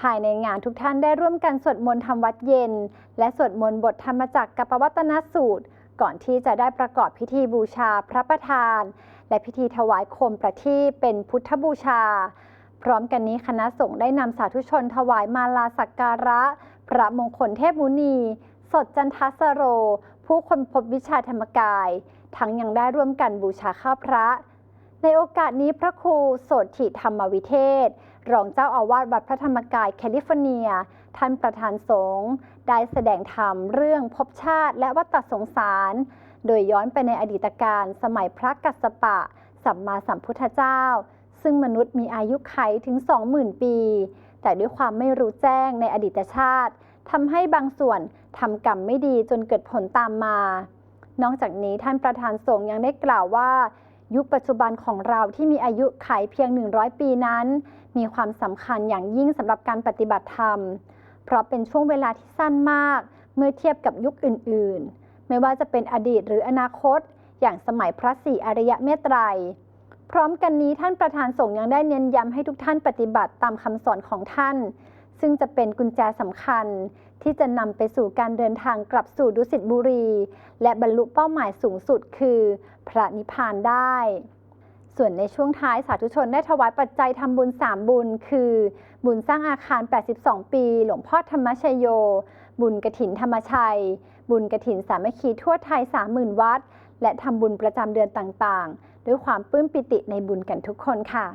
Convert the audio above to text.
ภายในงานทุกท่านได้ร่วมกันสวดมนต์ทำวัดเย็น และสวดมนต์บทธรรมจักรกับปวัตนสูตร ก่อนที่จะได้ประกอบพิธีบูชาพระประธาน และพิธีถวายโคมประทีปเป็นพุทธบูชา พร้อมกันนี้คณะสงฆ์ได้นำสาธุชนถวายมาลาสักการะ พระมงคลเทพมุนี สดจันทสโร ผู้คนพบวิชาธรรมกาย ทั้งยังได้ร่วมกันบูชาข้าพระ ในโอกาสนี้พระครูโสถิธรรมวิเทศ รองเจ้าอาวาสวัดพระธรรมกายแคลิฟอร์เนีย ท่านประธานสงฆ์ได้แสดงธรรมเรื่องภพชาติและวัฏสงสาร โดยย้อนไปในอดีตการสมัยพระกัสสปะ สัมมาสัมพุทธเจ้า ซึ่งมนุษย์มีอายุไขถึง 20,000 ปี แต่ด้วยความไม่รู้แจ้งในอดีตชาติทำให้บางส่วนทำกรรมไม่ดีจนเกิดผลตามมา นอกจากนี้ท่านประธานสงฆ์ยังได้กล่าวว่า ยุคปัจจุบันของเราที่มีอายุไขเพียง 100 ปีนั้น มีความสำคัญอย่างยิ่งสำหรับการปฏิบัติธรรม เพราะเป็นช่วงเวลาที่สั้นมาก เมื่อเทียบกับยุคอื่น ๆ ไม่ว่าจะเป็นอดีตหรืออนาคต อย่างสมัยพระศรีอริยเมตไตร พร้อมกันนี้ท่านประธานสงฆ์ยังได้เน้นย้ำให้ทุกท่านปฏิบัติตามคำสอนของท่าน ซึ่งจะเป็นกุญแจสำคัญ ที่จะนำไปสู่การเดินทางกลับสู่ดุสิตบุรี และบรรลุเป้าหมายสูงสุดคือ พระนิพพานได้ ส่วนในช่วงท้ายสาธุชนได้ถวายปัจจัยทำบุญ 3 บุญ คือ บุญสร้างอาคาร 82 ปี หลวงพ่อธรรมชโย บุญกระถินธรรมชัย บุญกระถินสามัคคีทั่วไทย 30,000 วัด และทำบุญประจำเดือนต่างๆ ด้วยความปลื้มปิติในบุญกันทุกคนค่ะ